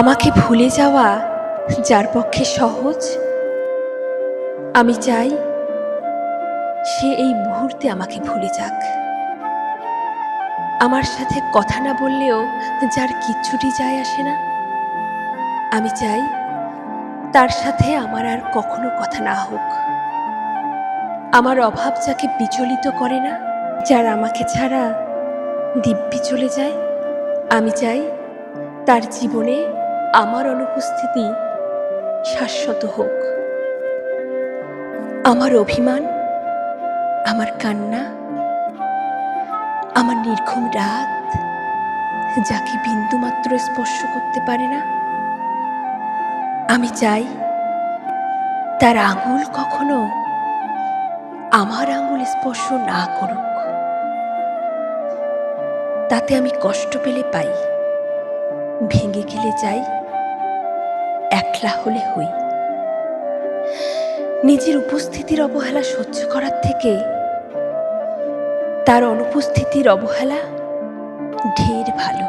আমাকে ভুলে যাওয়া যার পক্ষে সহজ? আমি চাই সে এই মুহূর্তে আমাকে ভুলে যাক। আমার সাথে কথা না বললেও যার কিচ্ছুটি যায় আসে না। আমি চাই তার সাথে আমার আর কখনো কথা না হোক। আমার অভাব যাকে বিচলিত করে না, যার আমাকে ছাড়া দিব্যি চলে যায়। আমি চাই তার জীবনে আমার অনুপস্থিতি শাশ্বত হোক। আমার অভিমান, আমার কান্না, আমার নির্ঘুম রাত যাকে বিন্দুমাত্র স্পর্শ করতে পারে না, আমি চাই তার আঙুল কখনো আমার আঙুল স্পর্শ না করুক। তাতে আমি কষ্ট পেলে পাই, ভেঙে গেলে যাই একলা হলে হই। নিজের উপস্থিতির অবহেলা সহ্য করার থেকে তার অনুপস্থিতির অবহেলা ঢের ভালো।